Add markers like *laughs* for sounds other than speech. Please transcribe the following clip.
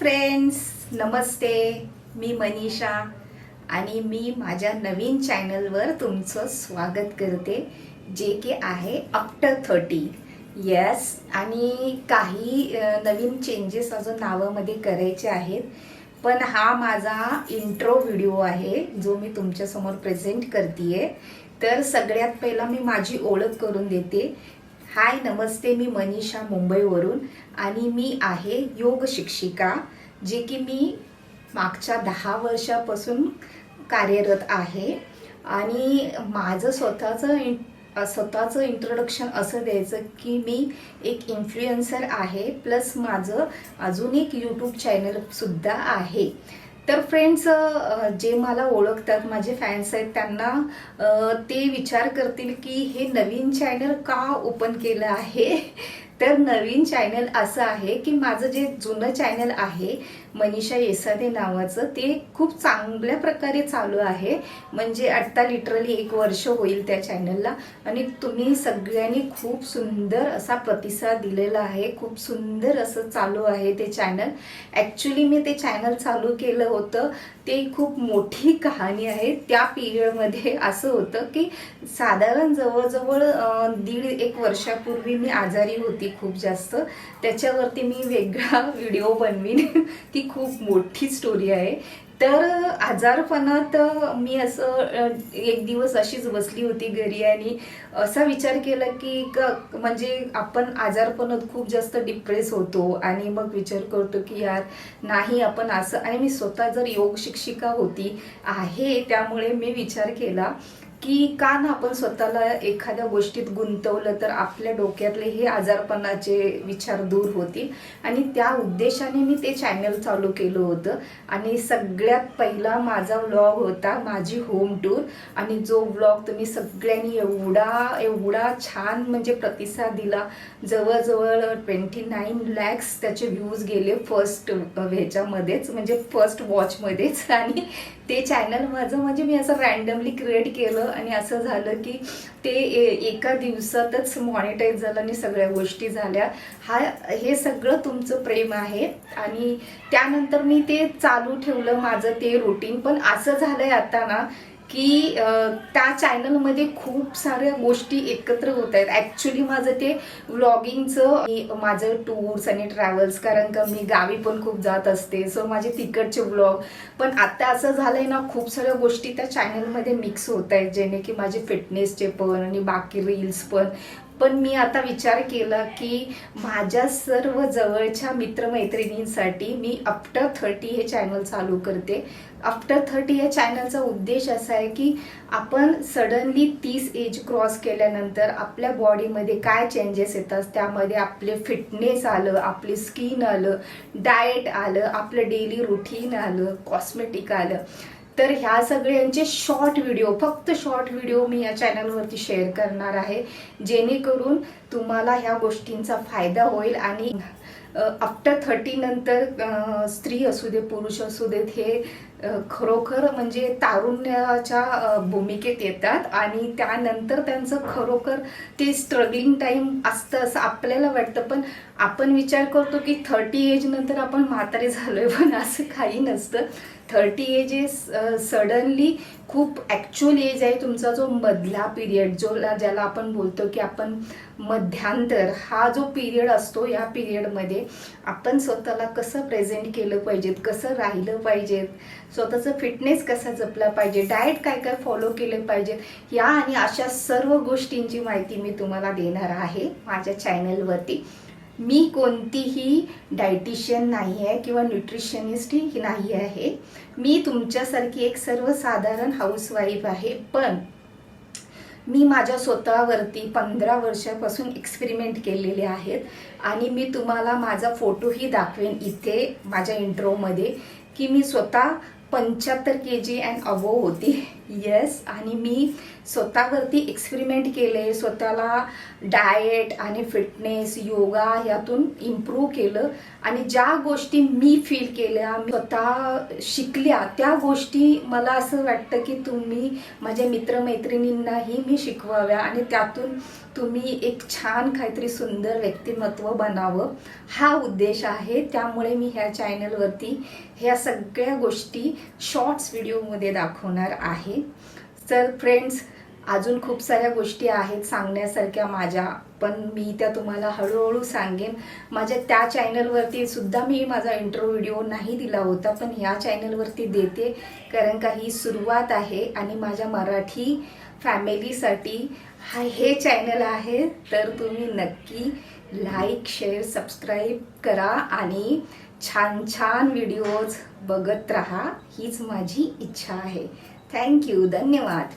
Friends नमस्ते. मी मनीषा आणि मी माझ्या नवीन चॅनलवर तुमचं स्वागत करते जे की आहे आफ्टर थर्टी येस आणि काही नवीन चेंजेस अजून नावामध्ये करायचे आहेत पण हा माझा इंट्रो व्हिडिओ आहे जो मी तुमच्यासमोर प्रेझेंट करते तर सगळ्यात पहिला मी माझी ओळख करून देते. हाय नमस्ते मी मनीषा मुंबईवरून आणि मी आहे योग शिक्षिका जे की मी मागच्या दहा वर्षापासून कार्यरत आहे. आणि माझं स्वतःचं इं स्वतःचं इंट्रोडक्शन असं द्यायचं की मी एक इन्फ्लुएन्सर आहे प्लस माझं अजून एक यूट्यूब चॅनलसुद्धा आहे. तर फ्रेंड्स जे मला ओळखतात माझे फॅन्स आहेत त्यांना ते विचार करतील की हे नवीन चॅनल का ओपन केलं आहे? तर नवीन चॅनल असं आहे की माझं जे जुनं चॅनल आहे मनीषा येसादे नावाचं ते खूप चांगल्या प्रकारे चालू आहे. म्हणजे आत्ता लिटरली एक वर्ष होईल त्या चॅनलला आणि तुम्ही सगळ्यांनी खूप सुंदर असा प्रतिसाद दिलेला आहे. खूप सुंदर असं चालू आहे ते चॅनल ॲक्च्युली मी ते चॅनल चालू केलं होतं. ते खूप मोठी कहाणी आहे. त्या पिरियडमध्ये असं होतं की साधारण जवळजवळ दीड एक वर्षापूर्वी मी आजारी होती. खूप जास्त. त्याच्यावरती मी वेगळा व्हिडिओ बनवीन. *laughs* ती खूप मोठी स्टोरी आहे. तर आजारपणात मी असं एक दिवस अशीच बसली होती घरी आणि असा विचार केला की क- म्हणजे आपण आजारपणात खूप जास्त डिप्रेस होतो आणि मग विचार करतो की यार नाही आपण असं आणि मी स्वतः जर योग शिक्षिका होती आहे त्यामुळे मी विचार केला. की का ना आपण स्वतःला एखाद्या गोष्टीत गुंतवलं तर आपल्या डोक्यातले हे आजारपणाचे विचार दूर होतील. आणि त्या उद्देशाने मी ते चॅनल चालू केलं होतं. आणि सगळ्यात पहिला माझा व्लॉग होता माझी होम टूर आणि जो व्लॉग तुम्ही सगळ्यांनी एवढा एवढा छान म्हणजे प्रतिसाद दिला. जवळजवळ ट्वेंटी नाईन लॅक्स त्याचे व्ह्यूज गेले फर्स्ट ह्याच्यामध्येच म्हणजे फर्स्ट वॉचमध्येच आणि ते चॅनल माझं म्हणजे मी असं रँडमली क्रिएट केलं. आणि असं झालं की ते एका दिवसातच मॉनिटाईज झालं आणि सगळ्या गोष्टी झाल्या. हा हे सगळं तुमचं प्रेम आहे. आणि त्यानंतर मी ते चालू ठेवलं माझं ते रुटीन पण असं झालंय आता ना की त्या चॅनलमध्ये खूप साऱ्या गोष्टी एकत्र होत आहेत. ॲक्च्युली माझं ते व्लॉगिंगचं माझं टूर्स आणि ट्रॅव्हल्स कारण का मी गावी पण खूप जात असते. सो माझे तिकडचे व्लॉग पण आता असं झालंय ना खूप साऱ्या गोष्टी त्या चॅनलमध्ये मिक्स होत आहेत. जेणे की माझे फिटनेसचे पण आणि बाकी रील्स पण. पण मी आता विचार केला की माझ्या सर्व जवळच्या मित्रमैत्रिणींसाठी मी आफ्टर थर्टी हे चॅनल चालू करते. आफ्टर थर्टी या चॅनलचा उद्देश असा आहे की आपण सडनली तीस एज क्रॉस केल्यानंतर आपल्या बॉडीमध्ये काय चेंजेस येतात त्यामध्ये आपले फिटनेस आलं आपले स्किन आलं डाएट आलं आपलं डेली रुटीन आलं कॉस्मेटिक आलं. तर ह्या सगळ्यांचे शॉर्ट व्हिडिओ फक्त शॉर्ट व्हिडिओ मी या चॅनलवरती शेअर करणार आहे. जेणेकरून तुम्हाला ह्या गोष्टींचा फायदा होईल आणि आफ्टर थर्टी नंतर स्त्री असू दे पुरुष असू देत हे खरोखर म्हणजे तारुण्याच्या भूमिकेत येतात आणि त्यानंतर त्यांचं खरोखर ते स्ट्रगलिंग टाईम असतं असं आपल्याला वाटतं. पण आपण विचार करतो की थर्टी एज नंतर आपण म्हातारे झालोय पण असं काही नसतं. थर्टी एज सडनली खूप ॲक्च्युअल एज आहे. तुमचा जो मधला पिरियड जो ज्याला आपण बोलतो की आपण मध्यांतर हा जो पिरियड असतो या पिरियडमध्ये आपण स्वतःला कसं प्रेझेंट केलं पाहिजेत कसं राहिलं पाहिजेत? स्वतःचं फिटनेस कसा जपला पाहिजे? डाएट काय काय फॉलो केलं पाहिजेत या आणि अशा सर्व गोष्टींची माहिती मी तुम्हाला देणार आहे माझ्या चॅनलवरती मी कोणतीही डायटिशियन नाही आहे किंवा न्यूट्रिशनिस्टही नाही आहे. मी तुमच्यासारखी एक सर्वसाधारण हाऊसवाईफ आहे. पण मी माझ्या स्वतःवरती पंधरा वर्षापासून एक्सपेरिमेंट केलेले आहेत. आणि मी तुम्हाला माझा फोटोही दाखवेन इथे माझ्या इंट्रोमध्ये की मी स्वतः पंच्याहत्तर के जी अँड अबो होती. येस आणि मी स्वतःवरती एक्सपेरिमेंट केले स्वतःला डाएट आणि फिटनेस योगा यातून इम्प्रूव्ह केलं. आणि ज्या गोष्टी मी फील केल्या स्वतः शिकल्या त्या गोष्टी मला असं वाटतं की तुम्ही माझ्या मित्रमैत्रिणींनाही मी शिकवाव्या आणि त्यातून तुम्ही एक छान काहीतरी सुंदर व्यक्तिमत्व बनावं. हा उद्देश आहे. त्यामुळे मी ह्या चॅनलवरती ह्या सगळ्या गोष्टी शॉर्ट्स व्हिडिओमध्ये दाखवणार आहे. आहे तर फ्रेंड्स अजून खूप साऱ्या गोष्टी आहेत सांगण्यासारख्या माझ्या पण मी त्या तुम्हाला हळूहळू सांगेन. माझ्या त्या चॅनलवरती सुद्धा मी माझा इंट्रो व्हिडिओ नाही दिला होता पण ह्या चॅनलवरती देते कारण का ही सुरुवात आहे आणि माझ्या मराठी फॅमिलीसाठी हा हे चॅनल आहे. तर तुम्ही नक्की लाईक शेअर सबस्क्राईब करा आणि छान छान व्हिडिओज बघत राहा. हीच माझी इच्छा आहे. थँक्यू धन्यवाद